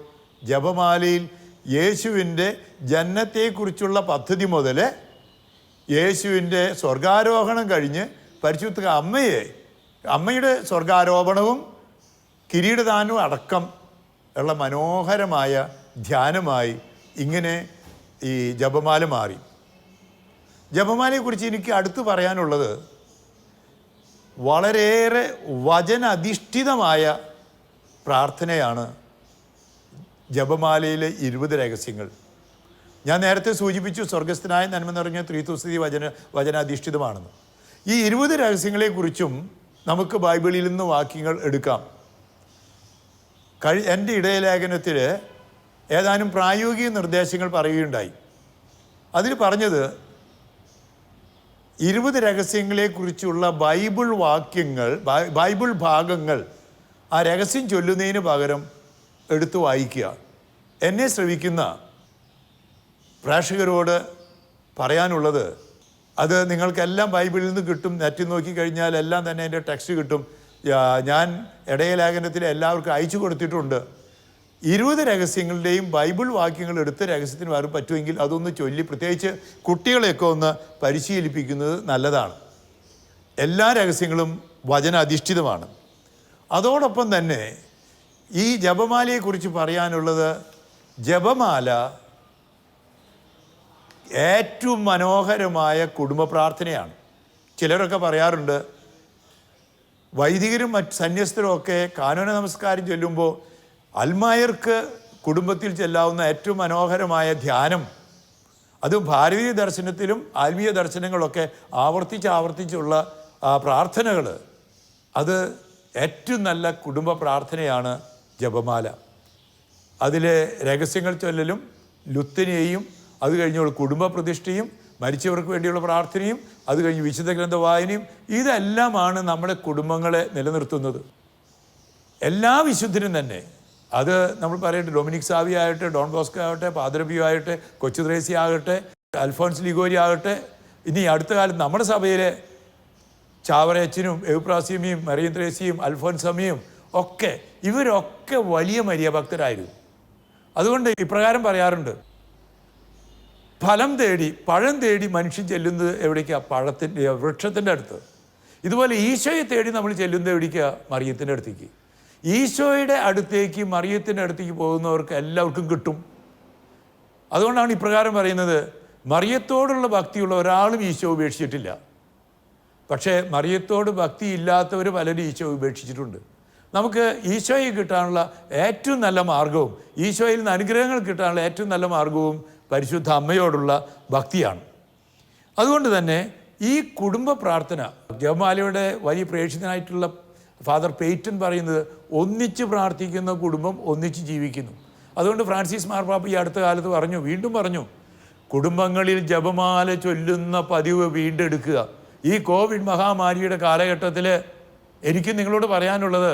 ജപമാലയിൽ യേശുവിന്റെ ജന്നത്തെക്കുറിച്ചുള്ള പദ്ധതി മുതൽ യേശുവിന്റെ സ്വർഗാരോഹണം കഴിഞ്ഞ് പരിശുദ്ധ അമ്മയെ അമ്മയുടെ സ്വർഗാരോപണവും കിരീടദാനവും അടക്കം ഉള്ള മനോഹരമായ ധ്യാനമായി ഇങ്ങനെ ഈ ജപമാല മാറി. ജപമാലയെക്കുറിച്ച് എനിക്ക് അടുത്ത് പറയാനുള്ളത് വളരെയേറെ വചനധിഷ്ഠിതമായ പ്രാർത്ഥനയാണ് ജപമാലയിലെ ഇരുപത് രഹസ്യങ്ങൾ. ഞാൻ നേരത്തെ സൂചിപ്പിച്ചു സ്വർഗസ്ഥനായ നന്മ നിറഞ്ഞ ത്രീതുസ്ഥിതി വചന വചനാധിഷ്ഠിതമാണെന്ന്. ഈ ഇരുപത് രഹസ്യങ്ങളെക്കുറിച്ചും നമുക്ക് ബൈബിളിൽ നിന്ന് വാക്യങ്ങൾ എടുക്കാം. കഴി എന്റെ ഇടയലേഖനത്തിൽ ഏതാനും പ്രായോഗിക നിർദ്ദേശങ്ങൾ പറയുകയുണ്ടായി. അതിൽ പറഞ്ഞത് ഇരുപത് രഹസ്യങ്ങളെക്കുറിച്ചുള്ള ബൈബിൾ വാക്യങ്ങൾ ബൈബിൾ ഭാഗങ്ങൾ ആ രഹസ്യം ചൊല്ലുന്നതിന് പകരം എടുത്തു വായിക്കുക. എന്നെ ശ്രവിക്കുന്ന പ്രേക്ഷകരോട് പറയാനുള്ളത് അത് നിങ്ങൾക്കെല്ലാം ബൈബിളിൽ നിന്ന് കിട്ടും. നെറ്റിൽ നോക്കിക്കഴിഞ്ഞാൽ എല്ലാം തന്നെ എന്റെ ടെക്സ്റ്റ് കിട്ടും. ഞാൻ ഇടയലേഖനത്തിൽ എല്ലാവർക്കും അയച്ചു കൊടുത്തിട്ടുണ്ട്. ഇരുപത് രഹസ്യങ്ങളുടെയും ബൈബിൾ വാക്യങ്ങൾ എടുത്ത് രഹസ്യത്തിന് വേറെ പറ്റുമെങ്കിൽ അതൊന്ന് ചൊല്ലി പ്രത്യേകിച്ച് കുട്ടികളെയൊക്കെ ഒന്ന് പരിശീലിപ്പിക്കുന്നത് നല്ലതാണ്. എല്ലാ രഹസ്യങ്ങളും വചനാധിഷ്ഠിതമാണ്. അതോടൊപ്പം തന്നെ ഈ ജപമാലയെക്കുറിച്ച് പറയാനുള്ളത് ജപമാല ഏറ്റവും മനോഹരമായ കുടുംബ പ്രാർത്ഥനയാണ്. ചിലരൊക്കെ പറയാറുണ്ട് വൈദികരും മറ്റ് സന്യസ്തരും ഒക്കെ കാനോന നമസ്കാരം ചൊല്ലുമ്പോൾ അൽമായർക്ക് കുടുംബത്തിൽ ചെല്ലാവുന്ന ഏറ്റവും മനോഹരമായ ധ്യാനം അത് ഭാരതീയ ദർശനത്തിലും ആത്മീയ ദർശനങ്ങളൊക്കെ ആവർത്തിച്ച് ആവർത്തിച്ചുള്ള പ്രാർത്ഥനകൾ അത് ഏറ്റവും നല്ല കുടുംബ പ്രാർത്ഥനയാണ് ജപമാല. അതിലെ രഹസ്യങ്ങൾ ചൊല്ലലും ലുത്തിനെയും അത് കഴിഞ്ഞുള്ള കുടുംബ പ്രതിഷ്ഠയും മരിച്ചവർക്ക് വേണ്ടിയുള്ള പ്രാർത്ഥനയും അത് കഴിഞ്ഞ് വിശുദ്ധ ഗ്രന്ഥ വായനയും ഇതെല്ലാമാണ് നമ്മുടെ കുടുംബങ്ങളെ നിലനിർത്തുന്നത്. എല്ലാ വിശുദ്ധരും തന്നെ അത് നമ്മൾ പറയട്ടെ ഡൊമിനിക് സാവി ആകട്ടെ ഡോൺ ബോസ്കോ ആകട്ടെ പാദ്രബിയോ ആകട്ടെ കൊച്ചു ത്രേസി ആകട്ടെ അൽഫോൺസ് ലിഗോരി ആകട്ടെ ഇനി അടുത്ത കാലത്ത് നമ്മുടെ സഭയിലെ ചാവറയച്ചനും എവുപ്രാസ്യമിയും മറിയം ത്രേസിയും അൽഫോൻസമിയും ഒക്കെ ഇവരൊക്കെ വലിയ മരിയ ഭക്തരായിരുന്നു അതുകൊണ്ട് ഇപ്രകാരം പറയാറുണ്ട് ഫലം തേടി പഴം തേടി മനുഷ്യൻ ചെല്ലുന്നത് എവിടേക്കാണ് പഴത്തിന്റെ വൃക്ഷത്തിന്റെ അടുത്ത്. ഇതുപോലെ ഈശോയെ തേടി നമ്മൾ ചെല്ലുന്നത് എവിടേക്കാണ് മറിയത്തിന്റെ അടുത്തേക്ക്. ഈശോയുടെ അടുത്തേക്ക് മറിയത്തിന്റെ അടുത്തേക്ക് പോകുന്നവർക്ക് എല്ലാവർക്കും കിട്ടും. അതുകൊണ്ടാണ് ഇപ്രകാരം പറയുന്നത് മറിയത്തോടുള്ള ഭക്തിയുള്ള ഒരാളും ഈശോ ഉപേക്ഷിച്ചിട്ടില്ല. പക്ഷേ മറിയത്തോട് ഭക്തി ഇല്ലാത്തവർ പലരും ഈശോ ഉപേക്ഷിച്ചിട്ടുണ്ട്. നമുക്ക് ഈശോയെ കിട്ടാനുള്ള ഏറ്റവും നല്ല മാർഗവും ഈശോയിൽ നിന്ന് അനുഗ്രഹങ്ങൾ കിട്ടാനുള്ള ഏറ്റവും നല്ല മാർഗവും പരിശുദ്ധ അമ്മയോടുള്ള ഭക്തിയാണ്. അതുകൊണ്ട് തന്നെ ഈ കുടുംബ പ്രാർത്ഥന ജപമാലയുടെ വലിയ പ്രേക്ഷിതനായിട്ടുള്ള ഫാദർ പെയ്റ്റൻ പറയുന്നത് ഒന്നിച്ച് പ്രാർത്ഥിക്കുന്ന കുടുംബം ഒന്നിച്ച് ജീവിക്കുന്നു. അതുകൊണ്ട് ഫ്രാൻസിസ് മാർപ്പാപ്പ ഈ അടുത്ത കാലത്ത് പറഞ്ഞു വീണ്ടും പറഞ്ഞു കുടുംബങ്ങളിൽ ജപമാല ചൊല്ലുന്ന പതിവ് വീണ്ടെടുക്കുക. ഈ കോവിഡ് മഹാമാരിയുടെ കാലഘട്ടത്തിൽ എനിക്ക് നിങ്ങളോട് പറയാനുള്ളത്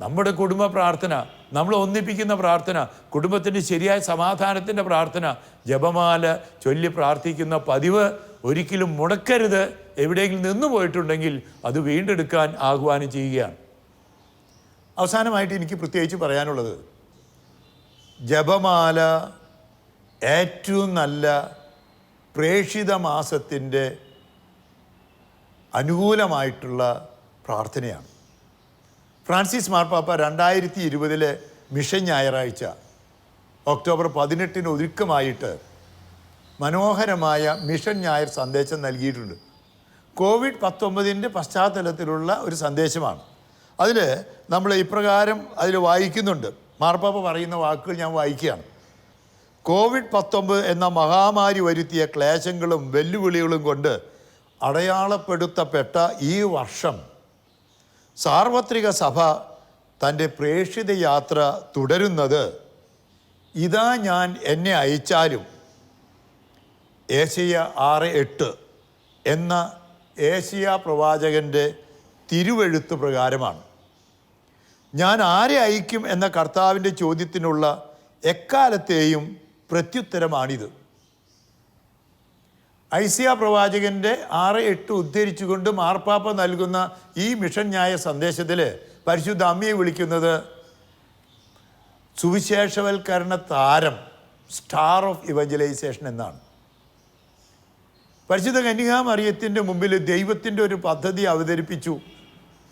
നമ്മുടെ കുടുംബ പ്രാർത്ഥന നമ്മൾ ഒന്നിപ്പിക്കുന്ന പ്രാർത്ഥന കുടുംബത്തിന്റെ ശരിയായ സമാധാനത്തിന്റെ പ്രാർത്ഥന ജപമാല ചൊല്ലി പ്രാർത്ഥിക്കുന്ന പതിവ് ഒരിക്കലും മുടക്കരുത്. എവിടെയെങ്കിലും നിന്നു പോയിട്ടുണ്ടെങ്കിൽ അത് വീണ്ടെടുക്കാൻ ആഹ്വാനം ചെയ്യുകയാണ്. അവസാനമായിട്ട് എനിക്ക് പ്രത്യേകിച്ച് പറയാനുള്ളത് ജപമാല ഏറ്റവും നല്ല പ്രേക്ഷിത മാസത്തിന്റെ അനുകൂലമായിട്ടുള്ള പ്രാർത്ഥനയാണ്. ഫ്രാൻസിസ് മാർപ്പാപ്പ രണ്ടായിരത്തി ഇരുപതിലെ മിഷൻ ഞായറാഴ്ച ഒക്ടോബർ പതിനെട്ടിന് ഒരുക്കമായിട്ട് മനോഹരമായ മിഷൻ ഞായർ സന്ദേശം നൽകിയിട്ടുണ്ട്. കോവിഡ് പത്തൊമ്പതിന്റെ പശ്ചാത്തലത്തിലുള്ള ഒരു സന്ദേശമാണ്. അതിൽ നമ്മൾ ഇപ്രകാരം അതിൽ വായിക്കുന്നുണ്ട്. മാർപ്പാപ്പ പറയുന്ന വാക്കുകൾ ഞാൻ വായിക്കുകയാണ്. കോവിഡ് പത്തൊമ്പത് എന്ന മഹാമാരി വരുത്തിയ ക്ലേശങ്ങളും വെല്ലുവിളികളും കൊണ്ട് അടയാളപ്പെടുത്തപ്പെട്ട ഈ വർഷം സാർവത്രിക സഭ തന്റെ പ്രേക്ഷിത യാത്ര തുടരുന്നത് ഇതാ ഞാൻ എന്നെ അയച്ചാലും ഏഷ്യ ആറ് എട്ട് എന്ന ഏഷ്യ പ്രവാചകന്റെ തിരുവെഴുത്ത് പ്രകാരമാണ്. ഞാൻ ആരെ അയക്കും എന്ന കർത്താവിന്റെ ചോദ്യത്തിനുള്ള എക്കാലത്തെയും പ്രത്യുത്തരമാണിത്. ഐസിയ പ്രവാചകന്റെ ആറ് എട്ട് ഉദ്ധരിച്ചുകൊണ്ട് മാർപ്പാപ്പ നൽകുന്ന ഈ മിഷൻ ന്യായ സന്ദേശത്തിൽ പരിശുദ്ധ അമ്മയെ വിളിക്കുന്നത് സുവിശേഷവൽക്കരണ താരം സ്റ്റാർ ഓഫ് ഇവഞ്ചലൈസേഷൻ എന്നാണ്. പരിശുദ്ധ കന്യകാമറിയത്തിന്റെ മുമ്പിൽ ദൈവത്തിന്റെ ഒരു പദ്ധതി അവതരിപ്പിച്ചു.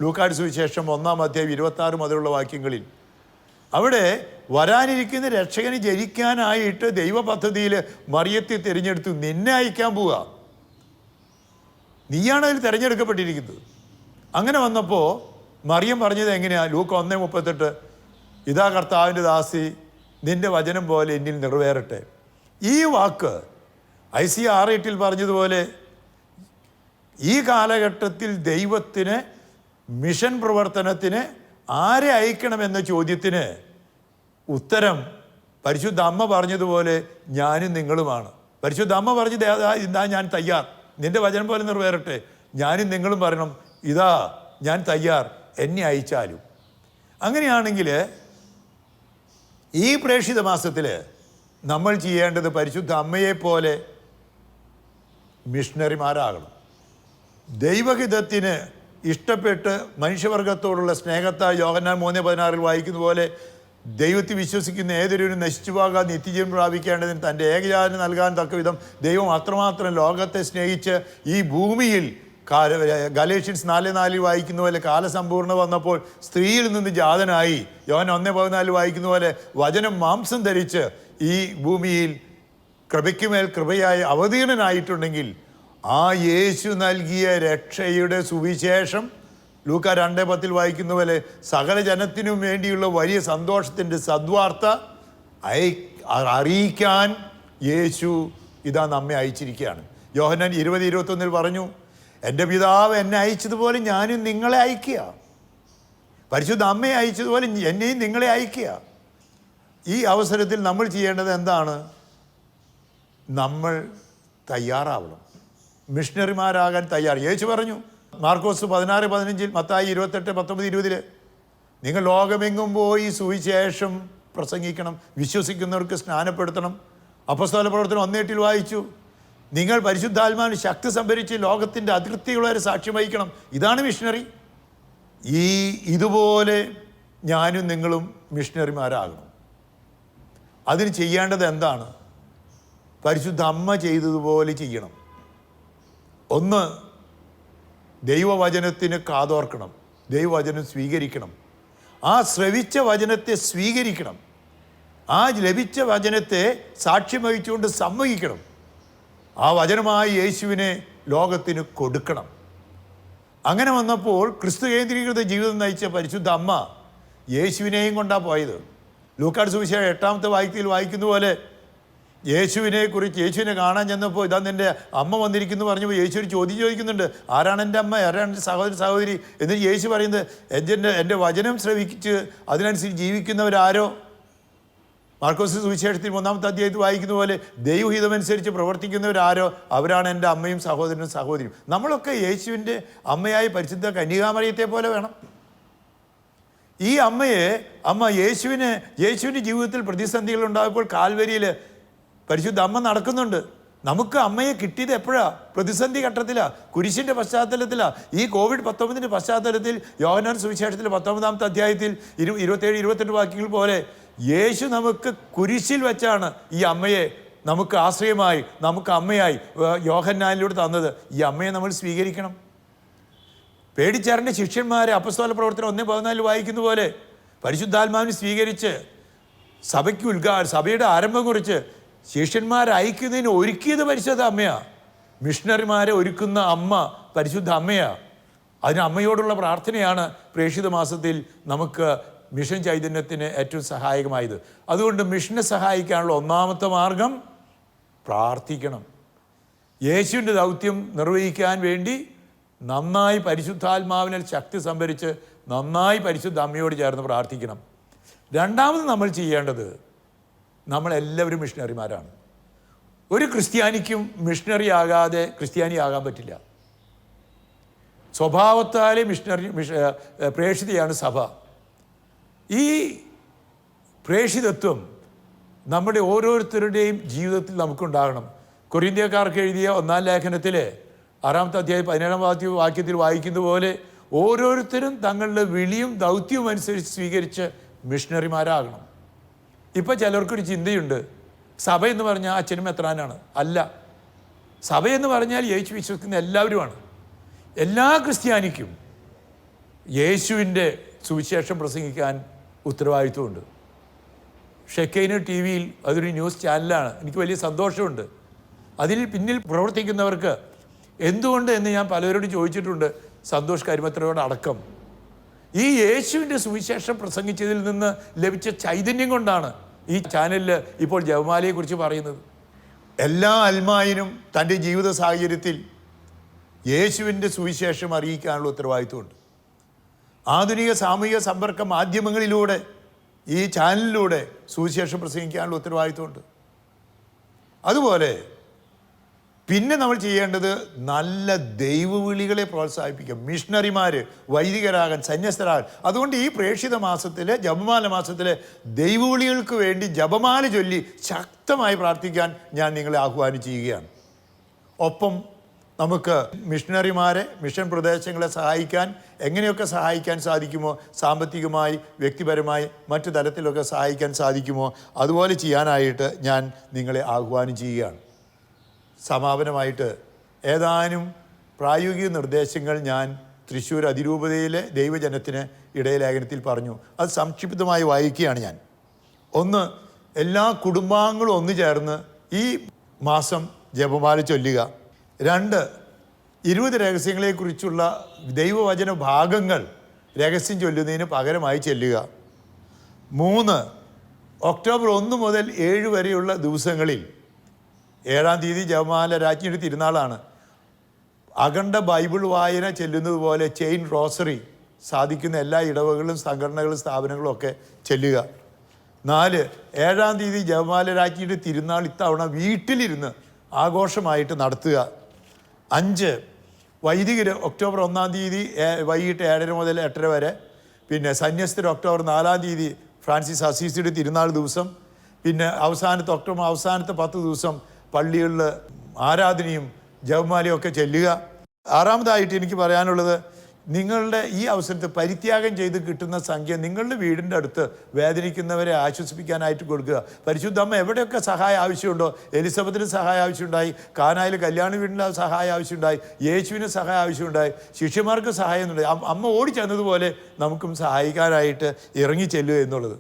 ലൂക്കാട് സുവിശേഷം ഒന്നാം അധ്യായം ഇരുപത്താറ് മുതലുള്ള വാക്യങ്ങളിൽ. അവിടെ വരാനിരിക്കുന്ന രക്ഷകന് ജനിക്കാനായിട്ട് ദൈവ പദ്ധതിയിൽ മറിയത്തെ തിരഞ്ഞെടുത്തു. നിന്നെ അയക്കാൻ പോവുക നീയാണ് അതിൽ തിരഞ്ഞെടുക്കപ്പെട്ടിരിക്കുന്നത്. അങ്ങനെ വന്നപ്പോൾ മറിയം പറഞ്ഞത് എങ്ങനെയാണ് ലൂക്ക് ഒന്നേ മുപ്പത്തെട്ട്. ഇതാ കർത്താവിന്റെ ദാസി നിന്റെ വചനം പോലെ എന്നിൽ നിറവേറട്ടെ. ഈ വാക്ക് ഐ സി ആർ എട്ടിൽ പറഞ്ഞതുപോലെ ഈ കാലഘട്ടത്തിൽ ദൈവത്തിന് മിഷൻ പ്രവർത്തനത്തിന് ആരെ അയക്കണമെന്ന ചോദ്യത്തിന് ഉത്തരം പരിശുദ്ധ അമ്മ പറഞ്ഞതുപോലെ ഞാനും നിങ്ങളുമാണ്. പരിശുദ്ധ അമ്മ പറഞ്ഞു ഇതാ ഞാൻ തയ്യാർ. നിന്റെ വചനം പോലെ നിറവേറട്ടെ. ഞാനും നിങ്ങളും പറയണം. ഇതാ ഞാൻ തയ്യാർ. എന്നെ അയച്ചാലും. അങ്ങനെയാണെങ്കിൽ ഈ പ്രേക്ഷിത മാസത്തിൽ നമ്മൾ ചെയ്യേണ്ടത് പരിശുദ്ധ അമ്മയെപ്പോലെ മിഷണറിമാരാകണം. ദൈവഹിതത്തിന് ഇഷ്ടപ്പെട്ട് മനുഷ്യവർഗത്തോടുള്ള സ്നേഹത്താൽ യോഹന്നാൻ മൂന്ന് പതിനാറിൽ വായിക്കുന്ന പോലെ ദൈവത്തിൽ വിശ്വസിക്കുന്ന ഏതൊരു നശിച്ചു പോകാൻ നിത്യജീവൻ പ്രാപിക്കേണ്ടതിന് തന്റെ ഏകജാതന് നൽകാൻ തക്ക വിധം ദൈവം അത്രമാത്രം ലോകത്തെ സ്നേഹിച്ച് ഈ ഭൂമിയിൽ ഗലേഷ്യൻസ് നാല് നാലിൽ വായിക്കുന്ന പോലെ കാലസമ്പൂർണ വന്നപ്പോൾ സ്ത്രീയിൽ നിന്ന് ജാതനായി. യോഹൻ ഒന്ന് പതിനാലിൽ വായിക്കുന്ന പോലെ വചനം മാംസം ധരിച്ച് ഈ ഭൂമിയിൽ കൃപയ്ക്കുമേൽ കൃപയായി അവതീർണനായിട്ടുണ്ടെങ്കിൽ ആ യേശു നൽകിയ രക്ഷയുടെ സുവിശേഷം ലൂക്ക രണ്ടേ പത്തിൽ വായിക്കുന്ന പോലെ സകല ജനത്തിനും വേണ്ടിയുള്ള വലിയ സന്തോഷത്തിന്റെ സദ്വാർത്ത അയ അറിയിക്കാൻ യേശു ഇതാ നമ്മെ അയച്ചിരിക്കുകയാണ്. യോഹനൻ ഇരുപത് ഇരുപത്തൊന്നിൽ പറഞ്ഞു എന്റെ പിതാവ് എന്നെ അയച്ചതുപോലെ ഞാനും നിങ്ങളെ അയക്കുക പരിശുദ്ധ അമ്മയെ അയച്ചതുപോലെ എന്നെയും നിങ്ങളെ അയക്കുക ഈ അവസരത്തിൽ നമ്മൾ ചെയ്യേണ്ടത് എന്താണ്? നമ്മൾ തയ്യാറാവണം. മിഷണറിമാരാകാൻ തയ്യാർ. യേശു പറഞ്ഞു മാർക്കോസ് പതിനാറ് പതിനഞ്ചിൽ മത്തായി ഇരുപത്തെട്ട് പത്തൊമ്പത് ഇരുപതിൽ നിങ്ങൾ ലോകമെങ്ങും പോയി സുവിശേഷം പ്രസംഗിക്കണം വിശ്വസിക്കുന്നവർക്ക് സ്നാനപ്പെടുത്തണം. അപസ്തോല പ്രവർത്തനം ഒന്നേട്ടിൽ വായിച്ചു നിങ്ങൾ പരിശുദ്ധാത്മാവിന് ശക്തി സംഭരിച്ച് ലോകത്തിന്റെ അതിർത്തിയുള്ളവരെ സാക്ഷ്യം വഹിക്കണം. ഇതാണ് മിഷണറി. ഈ ഇതുപോലെ ഞാനും നിങ്ങളും മിഷണറിമാരാകണം. അതിന് ചെയ്യേണ്ടത് എന്താണ്? പരിശുദ്ധ അമ്മ ചെയ്തതുപോലെ ചെയ്യണം. ഒന്ന് ദൈവവചനത്തിന് കാതോർക്കണം. ദൈവവചനം സ്വീകരിക്കണം. ആ ശ്രവിച്ച വചനത്തെ സ്വീകരിക്കണം. ആ ലഭിച്ച വചനത്തെ സാക്ഷ്യം വഹിച്ചുകൊണ്ട് സമ്മതിക്കണം. ആ വചനമായി യേശുവിനെ ലോകത്തിന് കൊടുക്കണം. അങ്ങനെ വന്നപ്പോൾ ക്രിസ്തു കേന്ദ്രീകൃത ജീവിതം നയിച്ച പരിശുദ്ധ അമ്മ യേശുവിനെയും കൊണ്ടാണ് പോയത്. ലൂക്കാട് സുവിശേഷം എട്ടാമത്തെ വാക്യത്തിൽ വായിക്കുന്ന പോലെ യേശുവിനെ കുറിച്ച് യേശുവിനെ കാണാൻ ചെന്നപ്പോൾ ഇതാ നിന്റെ അമ്മ വന്നിരിക്കുന്നു പറഞ്ഞപ്പോൾ യേശു ഒരു ചോദ്യം ചോദിക്കുന്നുണ്ട് ആരാണ് എന്റെ അമ്മ? ആരാണ് എന്റെ സഹോദരി സഹോദരി? എന്നിട്ട് യേശു പറയുന്നത് എന്റെ എന്റെ വചനം ശ്രവിച്ച് അതിനനുസരിച്ച് ജീവിക്കുന്നവരാരോ? മാർക്കോസ് സുവിശേഷത്തിൽ മൂന്നാമത്തെ അധ്യായത്തിൽ വായിക്കുന്ന പോലെ ദൈവഹിതമനുസരിച്ച് പ്രവർത്തിക്കുന്നവരാരോ? അവരാണ് എന്റെ അമ്മയും സഹോദരനും സഹോദരിയും. നമ്മളൊക്കെ യേശുവിന്റെ അമ്മയായി പരിശുദ്ധ കന്യകാമറിയത്തെ പോലെ വേണം. ഈ അമ്മയെ അമ്മ യേശുവിന് യേശുവിന്റെ ജീവിതത്തിൽ പ്രതിസന്ധികൾ ഉണ്ടായപ്പോൾ കാൽവരിയിൽ പരിശുദ്ധ അമ്മ നടക്കുന്നുണ്ട്. നമുക്ക് അമ്മയെ കിട്ടിയത് എപ്പോഴാണ് പ്രതിസന്ധി ഘട്ടത്തിലാണ് കുരിശിന്റെ പശ്ചാത്തലത്തിലാണ് ഈ കോവിഡ് പത്തൊമ്പതിന്റെ പശ്ചാത്തലത്തിൽ യോഹനാൻ സുവിശേഷത്തിൽ പത്തൊമ്പതാമത്തെ അധ്യായത്തിൽ ഇരു ഇരുപത്തേഴ് ഇരുപത്തെട്ട് വാക്യങ്ങൾ പോലെ യേശു നമുക്ക് കുരിശിൽ വെച്ചാണ് ഈ അമ്മയെ നമുക്ക് ആശ്രയമായി നമുക്ക് അമ്മയായി യോഹന്നാനിലൂടെ തന്നത്. ഈ അമ്മയെ നമ്മൾ സ്വീകരിക്കണം. പേടിച്ചാറിന്റെ ശിഷ്യന്മാരെ അപ്പസ്തോല പ്രവർത്തനം ഒന്നേ പതിനാലിൽ വായിക്കുന്ന പോലെ പരിശുദ്ധാത്മാവിനെ സ്വീകരിച്ച് സഭയ്ക്ക് ഉദ്ഘാ സഭയുടെ ആരംഭം കുറിച്ച് ശിഷ്യന്മാരെ അയക്കുന്നതിന് ഒരുക്കിയത് പരിശുദ്ധ അമ്മയാ. മിഷണറിമാരെ ഒരുക്കുന്ന അമ്മ പരിശുദ്ധ അമ്മയാ. അതിന് അമ്മയോടുള്ള പ്രാർത്ഥനയാണ് പ്രേക്ഷിത മാസത്തിൽ നമുക്ക് മിഷൻ ചൈതന്യത്തിന് ഏറ്റവും സഹായകമായത്. അതുകൊണ്ട് മിഷനെ സഹായിക്കാനുള്ള ഒന്നാമത്തെ മാർഗം പ്രാർത്ഥിക്കണം. യേശുവിന്റെ ദൗത്യം നിർവഹിക്കാൻ വേണ്ടി നന്നായി പരിശുദ്ധാത്മാവിനെ ശക്തി സംഭരിച്ച് നന്നായി പരിശുദ്ധ അമ്മയോട് ചേർന്ന് പ്രാർത്ഥിക്കണം. രണ്ടാമത് നമ്മൾ ചെയ്യേണ്ടത് നമ്മളെല്ലാവരും മിഷണറിമാരാണ് ഒരു ക്രിസ്ത്യാനിക്കും മിഷണറി ആകാതെ ക്രിസ്ത്യാനി ആകാൻ പറ്റില്ല. സ്വഭാവത്താലെ മിഷണറി മിഷ പ്രേക്ഷിതയാണ് സഭ. ഈ പ്രേക്ഷിതത്വം നമ്മുടെ ഓരോരുത്തരുടെയും ജീവിതത്തിൽ നമുക്കുണ്ടാകണം. കൊറിന്ത്യക്കാർക്ക് എഴുതിയ ഒന്നാം ലേഖനത്തിൽ ആറാമത്തെ അധ്യായം പതിനേഴാം വാക്യത്തിൽ വായിക്കുന്ന പോലെ ഓരോരുത്തരും തങ്ങളുടെ വിളിയും ദൗത്യവും അനുസരിച്ച് സ്വീകരിച്ച് മിഷണറിമാരാകണം ഇപ്പം ചിലർക്കൊരു ചിന്തയുണ്ട്. സഭ എന്ന് പറഞ്ഞാൽ അച്ഛനും എത്രാനാണ് അല്ല. സഭ എന്ന് പറഞ്ഞാൽ യേശു വിശ്വസിക്കുന്ന എല്ലാവരുമാണ്. എല്ലാ ക്രിസ്ത്യാനിക്കും യേശുവിന്റെ സുവിശേഷം പ്രസംഗിക്കാൻ ഉത്തരവാദിത്വമുണ്ട്. ഷെക്കൈന് ടി വിയിൽ അതൊരു ന്യൂസ് ചാനലാണ്. എനിക്ക് വലിയ സന്തോഷമുണ്ട്. അതിൽ പിന്നിൽ പ്രവർത്തിക്കുന്നവർക്ക് എന്തുകൊണ്ട് എന്ന് ഞാൻ പലരോടും ചോദിച്ചിട്ടുണ്ട്. സന്തോഷ് കരിമത്രയോട് അടക്കം ഈ യേശുവിന്റെ സുവിശേഷം പ്രസംഗിച്ചതിൽ നിന്ന് ലഭിച്ച ചൈതന്യം കൊണ്ടാണ് ഈ ചാനലിൽ ഇപ്പോൾ ജപമാലയെക്കുറിച്ച് പറയുന്നത്. എല്ലാ അൽമായിനും തന്റെ ജീവിത സാഹചര്യത്തിൽ യേശുവിന്റെ സുവിശേഷം അറിയിക്കാനുള്ള ഉത്തരവാദിത്വമുണ്ട്. ആധുനിക സാമൂഹിക സമ്പർക്ക മാധ്യമങ്ങളിലൂടെ ഈ ചാനലിലൂടെ സുവിശേഷം പ്രസംഗിക്കാനുള്ള ഉത്തരവാദിത്വമുണ്ട്. അതുപോലെ പിന്നെ നമ്മൾ ചെയ്യേണ്ടത് നല്ല ദൈവവിളികളെ പ്രോത്സാഹിപ്പിക്കുക. മിഷണറിമാർ വൈദികരാകാൻ സന്യസ്തരാകാൻ. അതുകൊണ്ട് ഈ പ്രേക്ഷിത മാസത്തിലെ ജപമാല മാസത്തിലെ ദൈവവിളികൾക്ക് വേണ്ടി ജപമാല ചൊല്ലി ശക്തമായി പ്രാർത്ഥിക്കാൻ ഞാൻ നിങ്ങളെ ആഹ്വാനം ചെയ്യുകയാണ് ഒപ്പം നമുക്ക് മിഷണറിമാരെ മിഷൻ പ്രദേശങ്ങളെ സഹായിക്കാൻ എങ്ങനെയൊക്കെ സഹായിക്കാൻ സാധിക്കുമോ സാമ്പത്തികമായി വ്യക്തിപരമായി മറ്റു തരത്തിലൊക്കെ സഹായിക്കാൻ സാധിക്കുമോ അതുപോലെ ചെയ്യാനായിട്ട് ഞാൻ നിങ്ങളെ ആഹ്വാനം ചെയ്യുകയാണ് സമാപനമായിട്ട് ഏതാനും പ്രായോഗിക നിർദ്ദേശങ്ങൾ ഞാൻ തൃശ്ശൂർ അതിരൂപതയിലെ ദൈവജനത്തിന് ഇടയലേഖനത്തിൽ പറഞ്ഞു. അത് സംക്ഷിപ്തമായി വായിക്കുകയാണ് ഞാൻ. ഒന്ന് എല്ലാ കുടുംബാംഗങ്ങളും ഒന്നു ചേർന്ന് ഈ മാസം ജപമാല ചൊല്ലുക. രണ്ട് ഇരുപത് രഹസ്യങ്ങളെക്കുറിച്ചുള്ള ദൈവവചന ഭാഗങ്ങൾ രഹസ്യം ചൊല്ലുന്നതിന് പകരമായി ചെല്ലുക. മൂന്ന് ഒക്ടോബർ ഒന്ന് മുതൽ ഏഴ് വരെയുള്ള ദിവസങ്ങളിൽ ഏഴാം തീയതി ജപമാല രാജ്ഞിയുടെ തിരുനാളാണ് അഖണ്ഡ ബൈബിൾ വായന ചെല്ലുന്നത് പോലെ ചെയിൻ റോസറി സാധിക്കുന്ന എല്ലാ ഇടവകളും സംഘടനകളും സ്ഥാപനങ്ങളും ഒക്കെ ചെല്ലുക. നാല് ഏഴാം തീയതി ജപമാല രാജ്ഞിയുടെ തിരുനാൾ ഇത്തവണ വീട്ടിലിരുന്ന് ആഘോഷമായിട്ട് നടത്തുക. അഞ്ച് വൈദികർ ഒക്ടോബർ ഒന്നാം തീയതി വൈകിട്ട് ഏഴര മുതൽ എട്ടര വരെ. പിന്നെ സന്യസ്തർ ഒക്ടോബർ നാലാം തീയതി ഫ്രാൻസിസ് അസീസിയുടെ തിരുനാൾ ദിവസം. പിന്നെ അവസാനത്തെ ഒക്ടോബർ അവസാനത്തെ പത്ത് ദിവസം പള്ളികളിൽ ആരാധനയും ജപമാലയും ഒക്കെ ചെല്ലുക. ആറാമതായിട്ട് എനിക്ക് പറയാനുള്ളത് നിങ്ങളുടെ ഈ അവസരത്തിൽ പരിത്യാഗം ചെയ്ത് കിട്ടുന്ന സംഖ്യ നിങ്ങളുടെ വീടിന്റെ അടുത്ത് വേദനിക്കുന്നവരെ ആശ്വസിപ്പിക്കാനായിട്ട് കൊടുക്കുക. പരിശുദ്ധ അമ്മ എവിടെയൊക്കെ സഹായം ആവശ്യമുണ്ടോ? എലിസബത്തിന് സഹായം ആവശ്യമുണ്ടായി. കാനായിൽ കല്യാണ വീടിന്റെ സഹായം ആവശ്യമുണ്ടായി. യേശുവിന് സഹായം ആവശ്യമുണ്ടായി. ശിഷ്യന്മാർക്ക് സഹായം ഉണ്ടായി. അമ്മ- ഓടിച്ചെന്നതുപോലെ ഓടി ചെന്നതുപോലെ നമുക്കും സഹായിക്കാനായിട്ട് ഇറങ്ങി ചെല്ലുക എന്നുള്ളത്.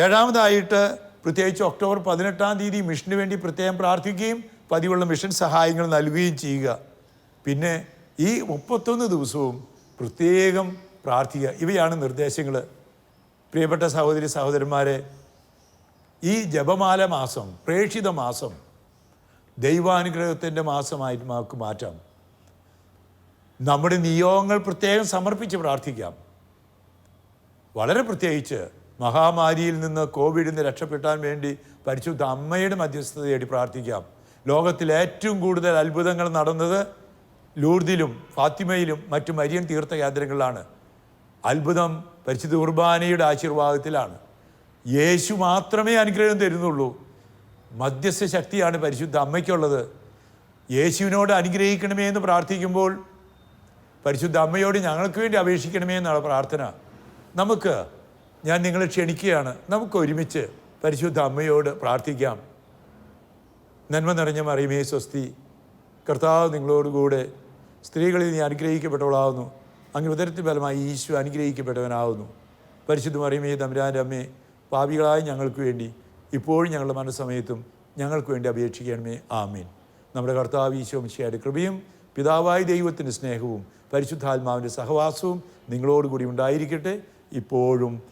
ഏഴാമതായിട്ട് പ്രത്യേകിച്ച് ഒക്ടോബർ പതിനെട്ടാം തീയതി മിഷന് വേണ്ടി പ്രത്യേകം പ്രാർത്ഥിക്കുകയും പതിവുള്ള മിഷൻ സഹായങ്ങൾ നൽകുകയും ചെയ്യുക. പിന്നെ ഈ മുപ്പത്തൊന്ന് ദിവസവും പ്രത്യേകം പ്രാർത്ഥിക്കുക. ഇവയാണ് നിർദ്ദേശങ്ങൾ പ്രിയപ്പെട്ട സഹോദരി സഹോദരന്മാരെ ഈ ജപമാല മാസം പ്രേക്ഷിത മാസം ദൈവാനുഗ്രഹത്തിന്റെ മാസമായിട്ട് നമുക്ക് മാറ്റാം. നമ്മുടെ നിയോഗങ്ങൾ പ്രത്യേകം സമർപ്പിച്ച് പ്രാർത്ഥിക്കാം. വളരെ പ്രത്യേകിച്ച് മഹാമാരിയിൽ നിന്ന് കോവിഡിൽ നിന്ന് രക്ഷപ്പെട്ടാൻ വേണ്ടി പരിശുദ്ധ അമ്മയുടെ മധ്യസ്ഥത തേടി പ്രാർത്ഥിക്കാം. ലോകത്തിൽ ഏറ്റവും കൂടുതൽ അത്ഭുതങ്ങൾ നടന്നത് ലൂർദിലും ഫാത്തിമയിലും മറ്റു മരിയൻ തീർത്ഥയാത്രകളിലാണ്. അത്ഭുതം പരിശുദ്ധ കുർബാനയുടെ ആശീർവാദത്തിലാണ്. യേശു മാത്രമേ അനുഗ്രഹം തരുന്നുള്ളൂ. മധ്യസ്ഥ ശക്തിയാണ് പരിശുദ്ധ അമ്മയ്ക്കുള്ളത്. യേശുവിനോട് അനുഗ്രഹിക്കണമേ എന്ന് പ്രാർത്ഥിക്കുമ്പോൾ പരിശുദ്ധ അമ്മയോട് ഞങ്ങൾക്ക് വേണ്ടി അപേക്ഷിക്കണമേ എന്നാണ് പ്രാർത്ഥന. നമുക്ക് ഞാൻ നിങ്ങളെ ക്ഷണിക്കുകയാണ്. നമുക്ക് ഒരുമിച്ച് പരിശുദ്ധ അമ്മയോട് പ്രാർത്ഥിക്കാം. നന്മ നിറഞ്ഞ മറിയമേ സ്വസ്തി. കർത്താവ് നിങ്ങളോടുകൂടെ സ്ത്രീകളിൽ നീ അനുഗ്രഹിക്കപ്പെട്ടവളാവുന്നു. അങ്ങ് ഉദരത്തിൽ ഫലമായി ഈശു അനുഗ്രഹിക്കപ്പെട്ടവനാവുന്നു. പരിശുദ്ധ മറിയമേ തമ്പുരാന്റെ പാപികളായ ഞങ്ങൾക്ക് വേണ്ടി ഇപ്പോഴും ഞങ്ങളുടെ മനസ്സമയത്തും ഞങ്ങൾക്ക് വേണ്ടി അപേക്ഷിക്കണമേ. ആമീൻ. നമ്മുടെ കർത്താവ് ഈശോ മിശിയുടെ കൃപയും പിതാവായ ദൈവത്തിന്റെ സ്നേഹവും പരിശുദ്ധാത്മാവിന്റെ സഹവാസവും നിങ്ങളോടുകൂടി ഉണ്ടായിരിക്കട്ടെ. ഇപ്പോഴും